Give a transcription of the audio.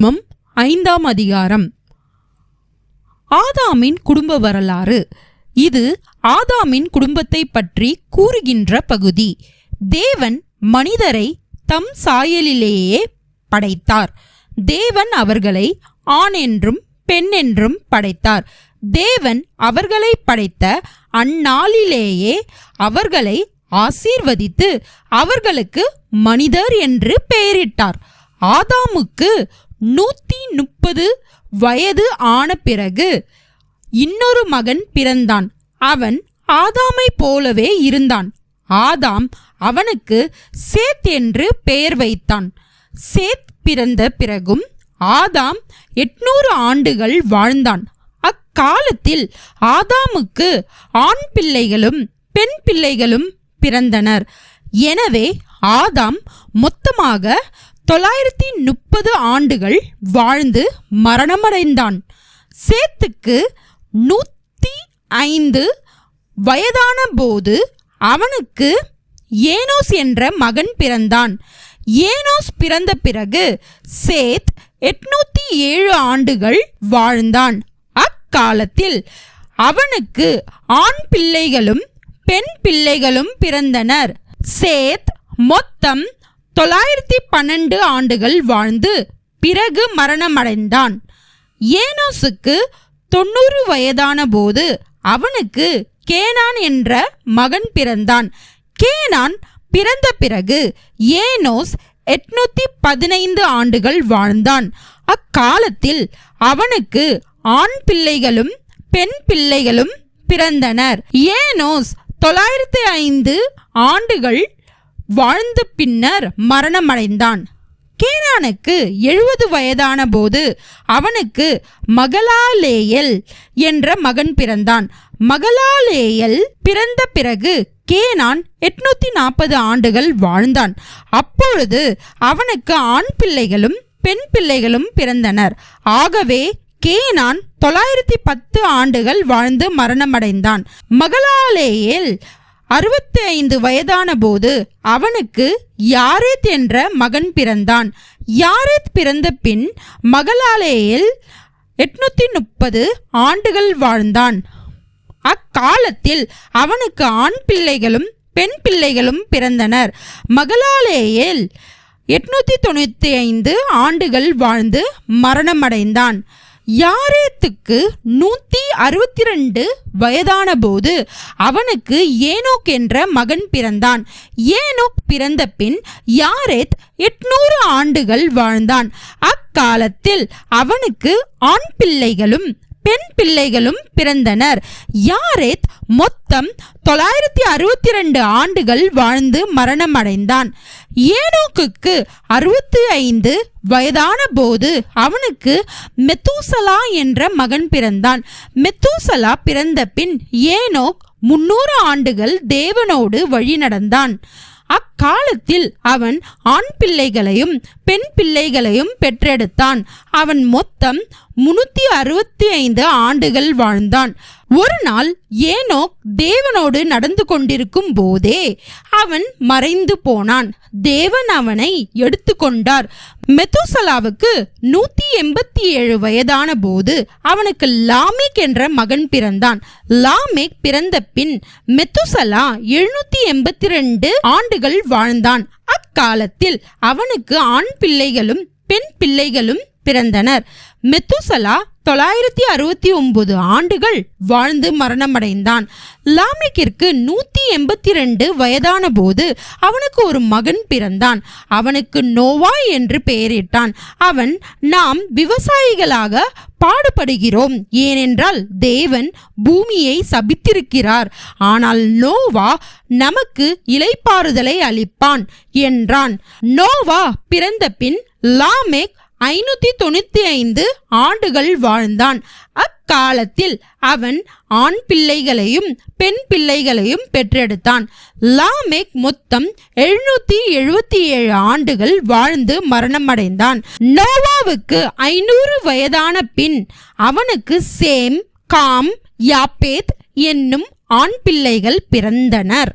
மம் ஐந்தாம் அதிகாரம். ஆதாமின் குடும்ப வரலாறு. இது ஆதாமின் குடும்பத்தை பற்றி கூறுகின்ற பகுதி. தேவன் மனிதரை தம் சாயலிலேயே படைத்தார். தேவன் அவர்களை ஆண் என்றும் பெண் என்றும் படைத்தார். தேவன் அவர்களை படைத்த அந்நாளிலேயே அவர்களை ஆசீர்வதித்து அவர்களுக்கு மனிதர் என்று பெயரிட்டார். ஆதாமுக்கு நூத்தி முப்பது வயது ஆன பிறகு இன்னொரு மகன் பிறந்தான். அவன் ஆதாமை போலவே இருந்தான். ஆதாம் அவனுக்கு சேத் என்று பெயர் வைத்தான். சேத் பிறந்த பிறகும் ஆதாம் எட்நூறு ஆண்டுகள் வாழ்ந்தான். அக்காலத்தில் ஆதாமுக்கு ஆண் பிள்ளைகளும் பெண் பிள்ளைகளும் பிறந்தனர். எனவே ஆதாம் மொத்தமாக தொள்ளாயிரத்தி முப்பது ஆண்டுகள் வாழ்ந்து மரணமடைந்தான். சேத்துக்கு நூற்றி ஐந்து வயதான போது அவனுக்கு ஏனோஸ் என்ற மகன் பிறந்தான். ஏனோஸ் பிறந்த பிறகு சேத் எட்நூத்தி ஏழு ஆண்டுகள் வாழ்ந்தான். அக்காலத்தில் அவனுக்கு ஆண் பிள்ளைகளும் பெண் பிள்ளைகளும் பிறந்தனர். சேத் மொத்தம் தொள்ளாயிரத்தி பன்னெண்டு ஆண்டுகள் வாழ்ந்து பிறகு மரணமடைந்தான். ஏனோஸுக்கு தொண்ணூறு வயதான போது அவனுக்கு கேனான் என்ற மகன் பிறந்தான். கேனான் பிறந்த பிறகு ஏனோஸ் எட்நூத்தி பதினைந்து ஆண்டுகள் வாழ்ந்தான். அக்காலத்தில் அவனுக்கு ஆண் பிள்ளைகளும் பெண் பிள்ளைகளும் பிறந்தனர். ஏனோஸ் தொள்ளாயிரத்தி ஐந்து ஆண்டுகள் வாழ்ந்த பின்னர் மரணமடைந்தான். கேனானுக்கு எழுபது வயதான போது அவனுக்கு மகளாலேயல் என்ற மகன் பிறந்தான். மகளாலேயல் பிறந்த பிறகு கேனான் எட்நூத்தி நாற்பது ஆண்டுகள் வாழ்ந்தான். அப்பொழுது அவனுக்கு ஆண் பிள்ளைகளும் பெண் பிள்ளைகளும் பிறந்தனர். ஆகவே கேனான் தொள்ளாயிரத்தி பத்து ஆண்டுகள் வாழ்ந்து மரணமடைந்தான். மகளாலேயல் அறுபத்தி ஐந்து வயதான போது அவனுக்கு யாரேத் என்ற மகன் பிறந்தான். யாரேத் பிறந்த பின் மகளாலேயில் எட்நூத்தி முப்பது ஆண்டுகள் வாழ்ந்தான். அக்காலத்தில் அவனுக்கு ஆண் பிள்ளைகளும் பெண் பிள்ளைகளும் பிறந்தனர். மகளாலேயில் எட்நூத்தி தொண்ணூத்தி ஐந்து ஆண்டுகள் வாழ்ந்து மரணமடைந்தான். யாரேத்துக்கு நூத்தி அறுபத்தி ரெண்டு வயதான போது அவனுக்கு ஏனோக் என்ற மகன் பிறந்தான். ஏனோக் பிறந்த பின் யாரேத் எட்நூறு ஆண்டுகள் வாழ்ந்தான். அக்காலத்தில் அவனுக்கு ஆண் பிள்ளைகளும் பெண் பிள்ளைகளும் பிறந்தனர். யாரேத் மொத்தம் தொள்ளாயிரத்தி அறுபத்தி ரெண்டு ஆண்டுகள் வாழ்ந்து மரணமடைந்தான். ஏனோக்குக்கு அறுபத்தி ஐந்து வயதான போது அவனுக்கு மெத்தூசலா என்ற மகன் பிறந்தான். மெத்தூசலா பிறந்த பின் ஏனோக் முன்னூறு ஆண்டுகள் தேவனோடு வழி நடந்தான். அக்காலத்தில் அவன் ஆண் பிள்ளைகளையும் பெண் பிள்ளைகளையும் பெற்றெடுத்தான். அவன் மொத்தம் முன்னூத்தி அறுபத்தி ஐந்து ஆண்டுகள் வாழ்ந்தான். ஒரு நாள் ஏனோ தேவனோடு நடந்து கொண்டிருக்கும் போதே அவன் மறைந்து போனான். தேவன் அவனை எடுத்துக்கொண்டார் மெத்துசலாவுக்கு நூத்தி எண்பத்தி ஏழு வயதான போது அவனுக்கு லாமேக் என்ற மகன் பிறந்தான். லாமேக் பிறந்த பின் மெத்துசலா எழுநூத்தி எண்பத்தி ரெண்டு ஆண்டுகள் வாழ்ந்தான். அக்காலத்தில் அவனுக்கு ஆண் பிள்ளைகளும் பெண் பிள்ளைகளும் பிறந்தனர். மெத்துசலா தொள்ளாயிரத்தி அறுபத்தி ஒன்பது ஆண்டுகள் வாழ்ந்து மரணமடைந்தான். லாமிக்கிற்கு நூற்றி எண்பத்தி ரெண்டு வயதான போது அவனுக்கு ஒரு மகன் பிறந்தான். அவனுக்கு நோவா என்று பெயரிட்டான். அவன் நாம் விவசாயிகளாக பாடுபடுகிறோம். ஏனென்றால் தேவன் பூமியை சபித்திருக்கிறார். ஆனால் நோவா நமக்கு இலைப்பாறுதலை அளிப்பான் என்றான். நோவா பிறந்த பின் லாமேக் ஐநூத்தி தொண்ணூத்தி ஐந்து ஆண்டுகள் வாழ்ந்தான். அக்காலத்தில் அவன் ஆண் பிள்ளைகளையும் பெண் பிள்ளைகளையும் பெற்றெடுத்தான். லாமெக் மொத்தம் எழுநூத்தி எழுபத்தி ஏழு ஆண்டுகள் வாழ்ந்து மரணமடைந்தான். நோவாவுக்கு ஐநூறு வயதான பின் அவனுக்கு சேம் காம் யாப்பேத் என்னும் ஆண் பிள்ளைகள் பிறந்தனர்.